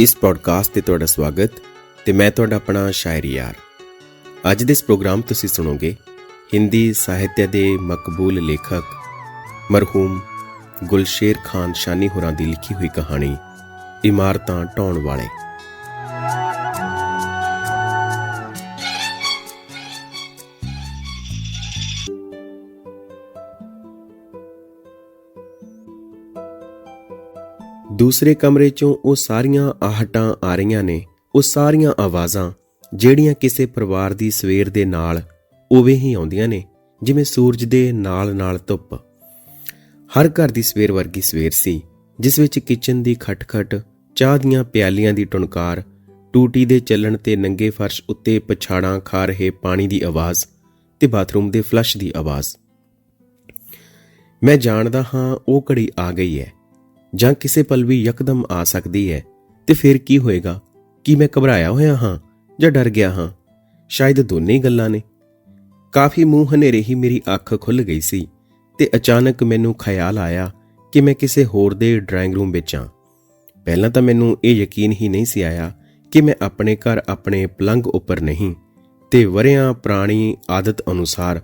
ਇਸ ਪੋਡਕਾਸਟ ਤੇ ਤੁਹਾਡਾ ਸਵਾਗਤ ਤੇ ਮੈਂ ਤੁਹਾਡਾ ਆਪਣਾ ਸ਼ਾਇਰੀ ਯਾਰ। ਅੱਜ ਦੇ ਇਸ ਪ੍ਰੋਗਰਾਮ ਤੁਸੀਂ ਸੁਣੋਗੇ ਹਿੰਦੀ ਸਾਹਿਤਿਆ ਦੇ ਮਕਬੂਲ ਲੇਖਕ ਮਰਹੂਮ ਗੁਲਸ਼ੇਰ ਖਾਨ ਸ਼ਾਨੀ ਹੋਰਾਂ ਦੀ ਲਿਖੀ ਹੋਈ ਕਹਾਣੀ, ਇਮਾਰਤਾਂ ਢਾਉਣ ਵਾਲੇ। ਦੂਸਰੇ ਕਮਰੇ 'ਚੋਂ ਉਹ ਸਾਰੀਆਂ ਆਹਟਾਂ ਆ ਰਹੀਆਂ ਨੇ, ਉਹ ਸਾਰੀਆਂ ਆਵਾਜ਼ਾਂ ਜਿਹੜੀਆਂ ਕਿਸੇ ਪਰਿਵਾਰ ਦੀ ਸਵੇਰ ਦੇ ਨਾਲ ਉਵੇਂ ਹੀ ਆਉਂਦੀਆਂ ਨੇ, ਜਿਵੇਂ ਸੂਰਜ ਦੇ ਨਾਲ-ਨਾਲ ਧੁੱਪ। ਹਰ ਘਰ ਦੀ ਸਵੇਰ ਵਰਗੀ ਸਵੇਰ ਸੀ, ਜਿਸ ਵਿੱਚ ਕਿਚਨ ਦੀ ਖਟਖਟ, ਚਾਹ ਦੀਆਂ ਪਿਆਲੀਆਂ ਦੀ ਟੁਣਕਾਰ, ਟੂਟੀ ਦੇ ਚੱਲਣ ਤੇ ਨੰਗੇ ਫਰਸ਼ ਉੱਤੇ ਪਛਾੜਾਂ ਖਾ ਰਹੇ ਪਾਣੀ ਦੀ ਆਵਾਜ਼ ਤੇ ਬਾਥਰੂਮ ਦੇ ਫਲਸ਼ ਦੀ ਆਵਾਜ਼। ਮੈਂ ਜਾਣਦਾ ਹਾਂ ਉਹ ਘੜੀ ਆ ਗਈ ਹੈ। ਜਾਂ ਕਿਸੇ ਪਲ ਵੀ ਯਕਦਮ ਆ ਸਕਦੀ ਹੈ, ਤੇ ਫਿਰ ਕੀ ਹੋਏਗਾ? ਕੀ ਮੈਂ ਘਬਰਾਇਆ ਹੋਇਆ ਹਾਂ ਜਾਂ ਡਰ ਗਿਆ ਹਾਂ? ਸ਼ਾਇਦ ਦੋਨੇ ਹੀ ਗੱਲਾਂ ਨੇ। ਕਾਫੀ ਮੂੰਹ ਹਨੇਰੇ ਹੀ ਮੇਰੀ ਅੱਖ ਖੁੱਲ ਗਈ ਸੀ, ਤੇ ਅਚਾਨਕ ਮੈਨੂੰ ਖਿਆਲ ਆਇਆ ਕਿ ਮੈਂ ਕਿਸੇ ਹੋਰ ਦੇ ਡਰਾਇੰਗ ਰੂਮ ਵਿੱਚ ਆ ਪਹਿਲਾਂ ਤਾਂ ਮੈਨੂੰ ਇਹ ਯਕੀਨ ਹੀ ਨਹੀਂ ਸੀ ਆਇਆ ਕਿ ਮੈਂ ਆਪਣੇ ਘਰ ਆਪਣੇ ਪਲੰਗ ਉੱਪਰ ਨਹੀਂ, ਤੇ ਵਰਿਆਂ ਪੁਰਾਣੀ ਆਦਤ ਅਨੁਸਾਰ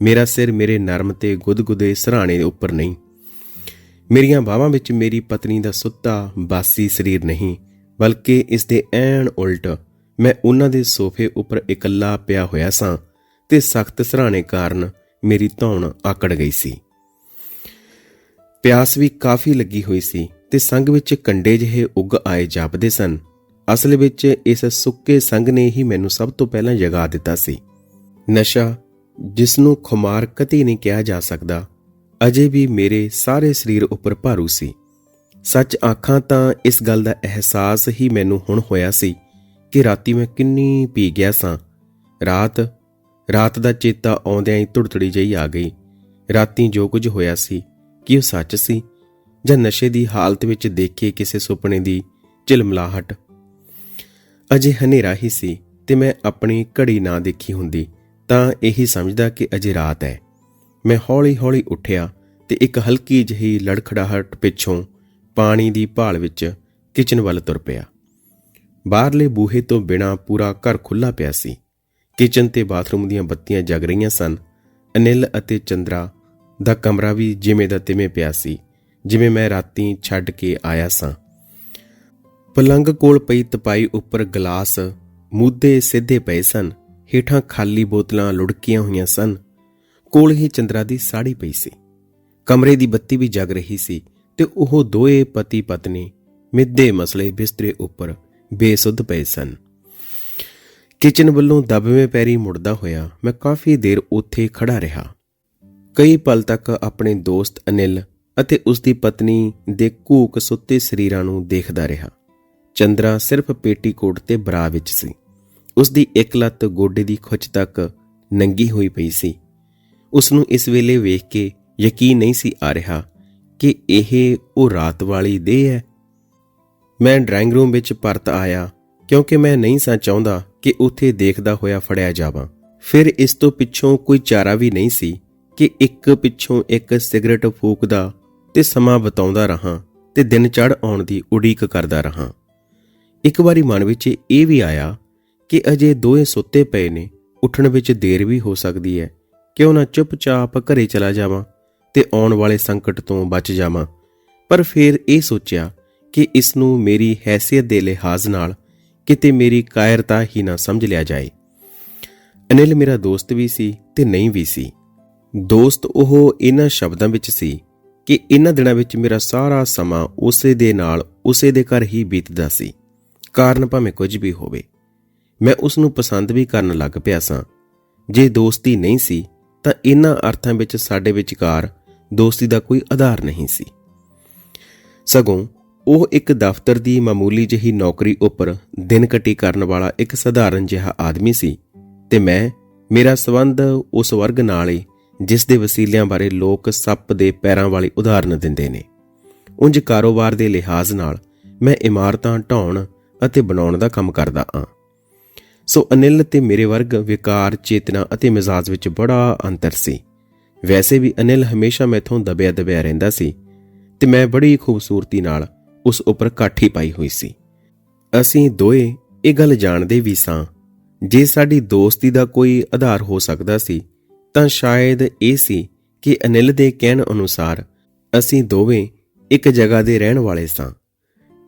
ਮੇਰਾ ਸਿਰ ਮੇਰੇ ਨਰਮ ਤੇ ਗੁਦਗੁਦੇ ਸਰਾਣੇ ਉੱਪਰ ਨਹੀਂ। ਮੇਰੀਆਂ ਬਾਹਾਂ ਵਿੱਚ ਮੇਰੀ ਪਤਨੀ ਦਾ ਸੁੱਤਾ ਬਾਸੀ ਸਰੀਰ ਨਹੀਂ, ਬਲਕਿ ਇਸ ਦੇ ਐਨ ਉਲਟ ਮੈਂ ਉਹਨਾਂ ਦੇ ਸੋਫੇ ਉੱਪਰ ਇਕੱਲਾ ਪਿਆ ਹੋਇਆ ਸਾਂ ਤੇ ਸਖਤ ਸਰਾਣੇ ਕਾਰਨ ਮੇਰੀ ਧੌਣ ਆਕੜ ਗਈ ਸੀ। ਪਿਆਸ ਵੀ ਕਾਫੀ ਲੱਗੀ ਹੋਈ ਸੀ ਤੇ ਸੰਗ ਵਿੱਚ ਕੰਡੇ ਜਿਹੇ ਉੱਗ ਆਏ ਜਾਪਦੇ ਸਨ। ਅਸਲ ਵਿੱਚ ਇਸ ਸੁੱਕੇ ਸੰਗ ਨੇ ਹੀ ਮੈਨੂੰ ਸਭ ਤੋਂ ਪਹਿਲਾਂ ਜਗਾ ਦਿੱਤਾ ਸੀ। ਨਸ਼ਾ ਜਿਸ ਨੂੰ ਖੁਮਾਰ ਕਤੀ ਨਹੀਂ ਕਿਹਾ ਜਾ ਸਕਦਾ ਅਜੇ ਵੀ ਮੇਰੇ ਸਾਰੇ ਸਰੀਰ ਉੱਪਰ ਭਾਰੂ ਸੀ। ਸੱਚ ਆਖਾਂ ਤਾਂ ਇਸ ਗੱਲ ਦਾ ਅਹਿਸਾਸ ਹੀ ਮੈਨੂੰ ਹੁਣ ਹੋਇਆ ਸੀ ਕਿ ਰਾਤੀ ਮੈਂ ਕਿੰਨੀ ਪੀ ਗਿਆ ਸਾਂ। ਰਾਤ ਰਾਤ ਦਾ ਚੇਤਾ ਆਉਂਦਿਆਂ ਹੀ ਧੁੜਤੜੀ ਜਿਹੀ ਆ ਗਈ। ਰਾਤੀ ਜੋ ਕੁਝ ਹੋਇਆ ਸੀ, ਕੀ ਉਹ ਸੱਚ ਸੀ? ਜਾਂ ਨਸ਼ੇ ਦੀ ਹਾਲਤ ਵਿੱਚ ਦੇਖੇ ਕਿਸੇ ਸੁਪਨੇ ਦੀ ਝਿਲਮਲਾਹਟ? ਅਜੇ ਹਨੇਰਾ ਹੀ ਸੀ ਤੇ ਮੈਂ ਆਪਣੀ ਘੜੀ ਨਾ ਦੇਖੀ ਹੁੰਦੀ, ਤਾਂ ਇਹੀ ਸਮਝਦਾ ਕਿ ਅਜੇ ਰਾਤ ਹੈ। ਮੈਂ ਹੌਲੀ-ਹੌਲੀ ਉੱਠਿਆ ਤੇ ਇੱਕ ਹਲਕੀ ਜਿਹੀ ਲੜਖੜਾਹਟ ਪਿੱਛੋਂ ਪਾਣੀ ਦੀ ਭਾਲ ਵਿੱਚ ਕਿਚਨ ਵੱਲ ਤੁਰ ਪਿਆ। ਬਾਹਰਲੇ ਬੂਹੇ ਤੋਂ ਬਿਨਾ ਪੂਰਾ ਘਰ ਖੁੱਲਾ ਪਿਆ ਸੀ। ਕਿਚਨ ਤੇ ਬਾਥਰੂਮ ਦੀਆਂ ਬੱਤੀਆਂ ਜਗ ਰਹੀਆਂ ਸਨ। ਅਨਿਲ ਅਤੇ ਚੰਦਰਾ ਦਾ ਕਮਰਾ ਵੀ ਜਿਵੇਂ ਦਾ ਤਿਵੇਂ ਪਿਆ ਸੀ, ਜਿਵੇਂ ਮੈਂ ਰਾਤੀ ਛੱਡ ਕੇ ਆਇਆ ਸਾਂ। ਪਲੰਗ ਕੋਲ ਪਈ ਤਪਾਈ ਉੱਪਰ ਗਲਾਸ ਮੁੱਦੇ ਸਿੱਧੇ ਪਏ ਸਨ। ਹੇਠਾਂ ਖਾਲੀ ਬੋਤਲਾਂ ਲੁੜਕੀਆਂ ਹੋਈਆਂ ਸਨ। ਕੋਲ ਹੀ ਚੰਦਰਾ ਦੀ ਸਾੜੀ ਪਈ ਸੀ। ਕਮਰੇ ਦੀ ਬੱਤੀ ਵੀ ਜਗ ਰਹੀ ਸੀ ਤੇ ਉਹ ਦੋਏ ਪਤੀ ਪਤਨੀ ਮਿੱਦੇ ਮਸਲੇ ਬਿਸਤਰੇ ਉੱਪਰ ਬੇਸੁੱਧ ਪਏ ਸਨ। ਕਿਚਨ ਵੱਲੋਂ ਦਬਵੇਂ ਪੈਰੀ ਮੁੜਦਾ ਹੋਇਆ ਮੈਂ ਕਾਫੀ ਦੇਰ ਉੱਥੇ ਖੜਾ ਰਿਹਾ। ਕਈ ਪਲ ਤੱਕ ਆਪਣੇ ਦੋਸਤ ਅਨਿਲ ਅਤੇ ਉਸ ਦੀ ਪਤਨੀ ਦੇ ਕੂਕ ਸੁੱਤੇ ਸਰੀਰਾਂ ਨੂੰ ਦੇਖਦਾ ਰਿਹਾ। ਚੰਦਰਾ ਸਿਰਫ ਪੇਟੀਕੋਟ ਤੇ ਬਰਾ ਵਿੱਚ ਸੀ। ਉਸ ਦੀ ਇੱਕ ਲੱਤ ਗੋਡੇ ਦੀ ਖੁੱਚ ਤੱਕ ਨੰਗੀ ਹੋਈ ਪਈ ਸੀ। ਉਸ ਨੂੰ ਇਸ ਵੇਲੇ ਵੇਖ ਕੇ ਯਕੀਨ ਨਹੀਂ ਸੀ ਆ ਰਿਹਾ ਕਿ ਇਹ ਉਹ ਰਾਤ ਵਾਲੀ ਦੇਹ ਹੈ। ਮੈਂ ਡਰਾਇੰਗ ਰੂਮ ਵਿੱਚ ਪਰਤ ਆਇਆ, ਕਿਉਂਕਿ ਮੈਂ ਨਹੀਂ ਸਾਂ ਚਾਹੁੰਦਾ ਕਿ ਉੱਥੇ ਦੇਖਦਾ ਹੋਇਆ ਫੜਿਆ ਜਾਵਾਂ। ਫਿਰ ਇਸ ਤੋਂ ਪਿੱਛੋਂ ਕੋਈ ਚਾਰਾ ਵੀ ਨਹੀਂ ਸੀ ਕਿ ਇੱਕ ਪਿੱਛੋਂ ਇੱਕ ਸਿਗਰਟ ਫੂਕਦਾ ਤੇ ਸਮਾਂ ਬਤਾਉਂਦਾ ਰਹਾ ਤੇ ਦਿਨ ਚੜ ਆਉਣ ਦੀ ਉਡੀਕ ਕਰਦਾ ਰਹਾ। ਇੱਕ ਵਾਰੀ ਮਨ ਵਿੱਚ ਇਹ ਵੀ ਆਇਆ ਕਿ ਅਜੇ ਦੋਏ ਸੁੱਤੇ ਪਏ ਨੇ, ਉੱਠਣ ਵਿੱਚ ਦੇਰ ਵੀ ਹੋ ਸਕਦੀ ਹੈ। ਕਿਉਂ ਨਾ ਚੁੱਪਚਾਪ ਘਰੇ ਚਲਾ ਜਾਵਾਂ ਤੇ ਆਉਣ ਵਾਲੇ ਸੰਕਟ ਤੋਂ ਬਚ ਜਾਵਾਂ। ਪਰ ਫਿਰ ਇਹ ਸੋਚਿਆ ਕਿ ਇਸ ਨੂੰ ਮੇਰੀ ਹੈਸੀਅਤ ਦੇ ਲਿਹਾਜ਼ ਨਾਲ ਕਿਤੇ ਮੇਰੀ ਕਾਇਰਤਾ ਹੀ ਨਾ ਸਮਝ ਲਿਆ ਜਾਏ। ਅਨਿਲ ਮੇਰਾ ਦੋਸਤ ਵੀ ਸੀ ਤੇ ਨਹੀਂ ਵੀ ਸੀ। ਦੋਸਤ ਉਹ ਇਹਨਾਂ ਸ਼ਬਦਾਂ ਵਿੱਚ ਸੀ ਕਿ ਇਹਨਾਂ ਦਿਨਾਂ ਵਿੱਚ ਮੇਰਾ ਸਾਰਾ ਸਮਾਂ ਉਸੇ ਦੇ ਨਾਲ ਉਸੇ ਦੇ ਘਰ ਹੀ ਬੀਤਦਾ ਸੀ। ਕਾਰਨ ਭਾਵੇਂ ਕੁਝ ਵੀ ਹੋਵੇ। ਮੈਂ ਉਸ ਨੂੰ ਪਸੰਦ ਵੀ ਕਰਨ ਲੱਗ ਪਿਆ ਸਾਂ। ਜੇ ਦੋਸਤੀ ਨਹੀਂ ਸੀ ਤਾਂ ਇਹਨਾਂ ਅਰਥਾਂ ਵਿੱਚ ਸਾਡੇ ਵਿਚਕਾਰ ਦੋਸਤੀ ਦਾ ਕੋਈ ਆਧਾਰ ਨਹੀਂ ਸੀ। ਸਗੋਂ ਉਹ ਇੱਕ ਦਫ਼ਤਰ ਦੀ ਮਾਮੂਲੀ ਜਿਹੀ ਨੌਕਰੀ ਉੱਪਰ ਦਿਨ ਕਟੀ ਕਰਨ ਵਾਲਾ ਇੱਕ ਸਧਾਰਨ ਜਿਹਾ ਆਦਮੀ ਸੀ ਤੇ ਮੈਂ, ਮੇਰਾ ਸਬੰਧ ਉਸ ਵਰਗ ਨਾਲ ਹੀ, ਜਿਸ ਦੇ ਵਸੀਲਿਆਂ ਬਾਰੇ ਲੋਕ ਸੱਪ ਦੇ ਪੈਰਾਂ ਵਾਲੀ ਉਦਾਹਰਨ ਦਿੰਦੇ ਨੇ। ਉਂਝ ਕਾਰੋਬਾਰ ਦੇ ਲਿਹਾਜ਼ ਨਾਲ ਮੈਂ ਇਮਾਰਤਾਂ ਢਾਉਣ ਅਤੇ ਬਣਾਉਣ ਦਾ ਕੰਮ ਕਰਦਾ ਹਾਂ। ਸੋ ਅਨਿਲ ਤੇ ਮੇਰੇ ਵਰਗ ਵਿਕਾਰ, ਚੇਤਨਾ ਅਤੇ ਮਿਜ਼ਾਜ ਵਿੱਚ ਬੜਾ ਅੰਤਰ ਸੀ। ਵੈਸੇ ਵੀ ਅਨਿਲ ਹਮੇਸ਼ਾ ਮੈਥੋਂ ਦਬਿਆ ਦਬਿਆ ਰਹਿੰਦਾ ਸੀ ਤੇ ਮੈਂ ਬੜੀ ਖੂਬਸੂਰਤੀ ਨਾਲ ਉਸ ਉੱਪਰ ਕਾਠੀ ਪਾਈ ਹੋਈ ਸੀ। ਅਸੀਂ ਦੋਏ ਇਹ ਗੱਲ ਜਾਣਦੇ ਵੀ ਸਾਂ, ਜੇ ਸਾਡੀ ਦੋਸਤੀ ਦਾ ਕੋਈ ਆਧਾਰ ਹੋ ਸਕਦਾ ਸੀ, ਤਾਂ ਸ਼ਾਇਦ ਇਹ ਸੀ ਕਿ ਅਨਿਲ ਦੇ ਕਹਿਣ ਅਨੁਸਾਰ ਅਸੀਂ ਦੋਵੇਂ ਇੱਕ ਜਗ੍ਹਾ ਦੇ ਰਹਿਣ ਵਾਲੇ ਸਾਂ।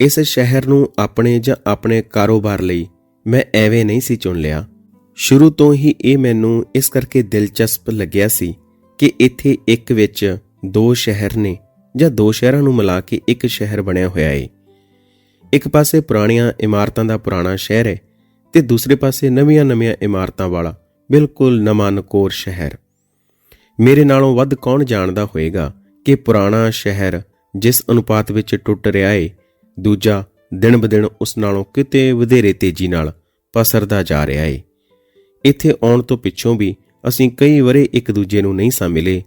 ਇਸ ਸ਼ਹਿਰ ਨੂੰ ਆਪਣੇ ਜਾਂ ਆਪਣੇ ਕਾਰੋਬਾਰ ਲਈ ਮੈਂ ਐਵੇਂ ਨਹੀਂ ਸੀ ਚੁਣ ਲਿਆ। ਸ਼ੁਰੂ ਤੋਂ ਹੀ ਇਹ ਮੈਨੂੰ ਇਸ ਕਰਕੇ ਦਿਲਚਸਪ ਲੱਗਿਆ ਸੀ ਕਿ ਇੱਥੇ ਇੱਕ ਵਿੱਚ ਦੋ ਸ਼ਹਿਰ ਨੇ ਜਾਂ ਦੋ ਸ਼ਹਿਰਾਂ ਨੂੰ ਮਿਲਾ ਕੇ ਇੱਕ ਸ਼ਹਿਰ ਬਣਿਆ ਹੋਇਆ ਹੈ ਇੱਕ ਪਾਸੇ ਪੁਰਾਣੀਆਂ ਇਮਾਰਤਾਂ ਦਾ ਪੁਰਾਣਾ ਸ਼ਹਿਰ ਹੈ ਤੇ ਦੂਸਰੇ ਪਾਸੇ ਨਵੀਆਂ-ਨਵੀਆਂ ਇਮਾਰਤਾਂ ਵਾਲਾ ਬਿਲਕੁਲ ਨਵਾਂ ਨਕੋਰ ਸ਼ਹਿਰ। ਮੇਰੇ ਨਾਲੋਂ ਵੱਧ ਕੌਣ ਜਾਣਦਾ ਹੋਵੇਗਾ ਕਿ ਪੁਰਾਣਾ ਸ਼ਹਿਰ ਜਿਸ ਅਨੁਪਾਤ ਵਿੱਚ ਟੁੱਟ ਰਿਹਾ ਏ, ਦੂਜਾ ਦਿਨ ਬਦਿਨ ਉਸ ਨਾਲੋਂ ਕਿਤੇ ਵਧੇਰੇ ਤੇਜ਼ੀ ਨਾਲ ਪਸਰਦਾ ਜਾ ਰਿਹਾ ਏ। ਇੱਥੇ ਆਉਣ ਤੋਂ ਪਿੱਛੋਂ ਵੀ ਅਸੀਂ ਕਈ ਵਰੇ ਇੱਕ ਦੂਜੇ ਨੂੰ ਨਹੀਂ ਸਾਂ ਮਿਲੇ।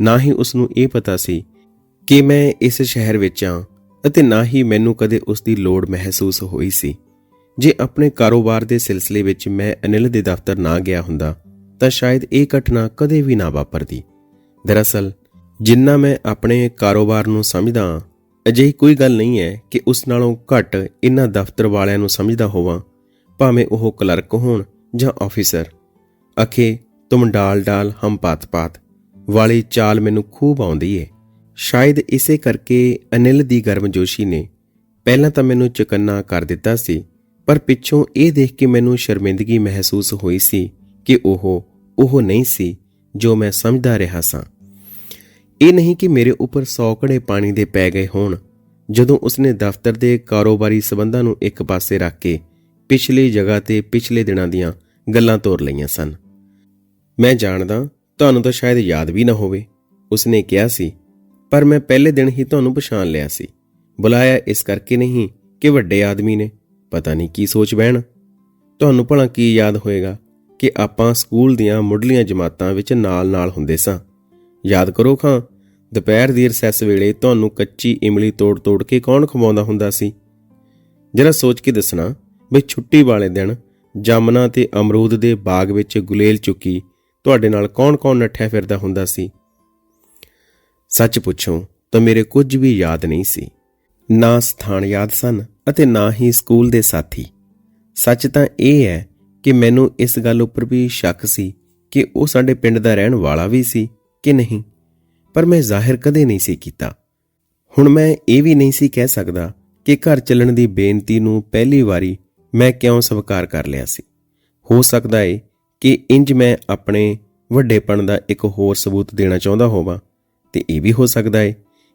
ਨਾ ਹੀ ਉਸ ਨੂੰ ਇਹ ਪਤਾ ਸੀ ਕਿ ਮੈਂ ਇਸ ਸ਼ਹਿਰ ਵਿੱਚ ਆਂ ਅਤੇ ਨਾ ਹੀ ਮੈਨੂੰ ਕਦੇ ਉਸ ਦੀ ਲੋੜ ਮਹਿਸੂਸ ਹੋਈ ਸੀ। ਜੇ ਆਪਣੇ ਕਾਰੋਬਾਰ ਦੇ ਸਿਲਸਿਲੇ ਵਿੱਚ ਮੈਂ ਅਨਿਲ ਦੇ ਦਫ਼ਤਰ ਨਾ ਗਿਆ ਹੁੰਦਾ ਤਾਂ ਸ਼ਾਇਦ ਇਹ ਘਟਨਾ ਕਦੇ ਵੀ ਨਾ ਵਾਪਰਦੀ। ਦਰਅਸਲ ਜਿੰਨਾ ਮੈਂ ਆਪਣੇ ਕਾਰੋਬਾਰ ਨੂੰ ਸਮਝਦਾ ਹਾਂ, ਅਜਿਹੀ ਕੋਈ ਗੱਲ ਨਹੀਂ ਹੈ ਕਿ ਉਸ ਨਾਲੋਂ ਘੱਟ ਇਹਨਾਂ ਦਫ਼ਤਰ ਵਾਲਿਆਂ ਨੂੰ ਸਮਝਦਾ ਹੋਵਾਂ, ਭਾਵੇਂ ਉਹ ਕਲਰਕ ਹੋਣ ਜਾਂ ਆਫੀਸਰ। ਅਖੇ, ਤੁਮ ਡਾਲ ਡਾਲ ਹਮ ਪਾਤ ਪਾਤ ਵਾਲੀ ਚਾਲ ਮੈਨੂੰ ਖੂਬ ਆਉਂਦੀ ਏ। ਸ਼ਾਇਦ ਇਸੇ ਕਰਕੇ ਅਨਿਲ ਦੀ ਗਰਮਜੋਸ਼ੀ ਨੇ ਪਹਿਲਾਂ ਤਾਂ ਮੈਨੂੰ ਚੁਕੰਨਾ ਕਰ ਦਿੱਤਾ ਸੀ, ਪਰ ਪਿੱਛੋਂ ਇਹ ਦੇਖ ਕੇ ਮੈਨੂੰ ਸ਼ਰਮਿੰਦਗੀ ਮਹਿਸੂਸ ਹੋਈ ਸੀ ਕਿ ਉਹ ਉਹ ਨਹੀਂ ਸੀ ਜੋ ਮੈਂ ਸਮਝਦਾ ਰਿਹਾ ਸਾਂ। ਇਹ ਨਹੀਂ ਕਿ ਮੇਰੇ ਉੱਪਰ ਸੌਕੜੇ ਪਾਣੀ ਦੇ ਪੈ ਗਏ ਹੋਣ। ਜਦੋਂ ਉਸਨੇ ਦਫ਼ਤਰ ਦੇ ਕਾਰੋਬਾਰੀ ਸਬੰਧਾਂ ਨੂੰ ਇੱਕ ਪਾਸੇ ਰੱਖ ਕੇ ਪਿਛਲੀ ਜਗ੍ਹਾ ਤੇ ਪਿਛਲੇ ਦਿਨਾਂ ਦੀਆਂ ਗੱਲਾਂ ਤੋਰ ਲਈਆਂ ਸਨ। ਮੈਂ ਜਾਣਦਾ, ਤੁਹਾਨੂੰ ਤਾਂ ਸ਼ਾਇਦ ਯਾਦ ਵੀ ਨਾ ਹੋਵੇ। ਉਸਨੇ ਕਿਹਾ ਸੀ, ਪਰ ਮੈਂ ਪਹਿਲੇ ਦਿਨ ਹੀ ਤੁਹਾਨੂੰ ਪਛਾਣ ਲਿਆ ਸੀ। ਬੁਲਾਇਆ ਇਸ ਕਰਕੇ ਨਹੀਂ ਕਿ ਵੱਡੇ ਆਦਮੀ ਨੇ। ਪਤਾ ਨਹੀਂ ਕੀ ਸੋਚ ਬਹਿਣ। ਤੁਹਾਨੂੰ ਭਲਾ ਕੀ ਯਾਦ ਹੋਏਗਾ ਕਿ ਆਪਾਂ ਸਕੂਲ ਦੀਆਂ ਮੁੱਢਲੀਆਂ ਜਮਾਤਾਂ ਵਿੱਚ ਨਾਲ-ਨਾਲ ਹੁੰਦੇ ਸਾਂ। ਯਾਦ ਕਰੋ ਖਾਂ, ਦੁਪਹਿਰ ਦੀ ਰਸੈਸ ਵੇਲੇ ਤੁਹਾਨੂੰ ਕੱਚੀ ਇਮਲੀ ਤੋੜ-ਤੋੜ ਕੇ ਕੌਣ ਖਵਾਉਂਦਾ ਹੁੰਦਾ ਸੀ? ਜਰਾ ਸੋਚ ਕੇ ਦੱਸਣਾ ਵੀ ਛੁੱਟੀ ਵਾਲੇ ਦਿਨ ਜਾਮਨਾ ਤੇ ਅਮਰੂਦ ਦੇ ਬਾਗ ਵਿੱਚ ਗੁਲੇਲ ਚੁੱਕੀ ਤੁਹਾਡੇ ਨਾਲ ਕੌਣ-ਕੌਣ ਨੱਠਿਆ ਫਿਰਦਾ ਹੁੰਦਾ ਸੀ? ਸੱਚ ਪੁੱਛੋ ਤਾਂ ਮੇਰੇ ਕੁਝ ਵੀ ਯਾਦ ਨਹੀਂ ਸੀ। ਨਾ ਸਥਾਨ ਯਾਦ ਸਨ ਅਤੇ ਨਾ ਹੀ ਸਕੂਲ ਦੇ ਸਾਥੀ। ਸੱਚ ਤਾਂ ਇਹ ਹੈ ਕਿ ਮੈਨੂੰ ਇਸ ਗੱਲ ਉੱਪਰ ਵੀ ਸ਼ੱਕ ਸੀ ਕਿ ਉਹ ਸਾਡੇ ਪਿੰਡ ਦਾ ਰਹਿਣ ਵਾਲਾ ਵੀ ਸੀ। ਕਿ ਨਹੀਂ, ਪਰ ਮੈਂ ਜ਼ਾਹਿਰ ਕਦੇ ਨਹੀਂ ਸੀ ਕੀਤਾ। ਹੁਣ ਮੈਂ ਇਹ ਵੀ ਨਹੀਂ ਸੀ ਕਹਿ ਸਕਦਾ ਕਿ ਘਰ ਚੱਲਣ ਦੀ ਬੇਨਤੀ ਨੂੰ ਪਹਿਲੀ ਵਾਰੀ ਮੈਂ ਕਿਉਂ ਸਵੀਕਾਰ ਕਰ ਲਿਆ ਸੀ। ਹੋ ਸਕਦਾ ਏ ਕਿ ਇੰਜ ਮੈਂ ਆਪਣੇ ਵੱਡੇਪਣ ਦਾ ਇੱਕ ਹੋਰ ਸਬੂਤ ਦੇਣਾ ਚਾਹੁੰਦਾ ਹੋਵਾਂ ਤੇ ਇਹ ਵੀ ਹੋ ਸਕਦਾ ਏ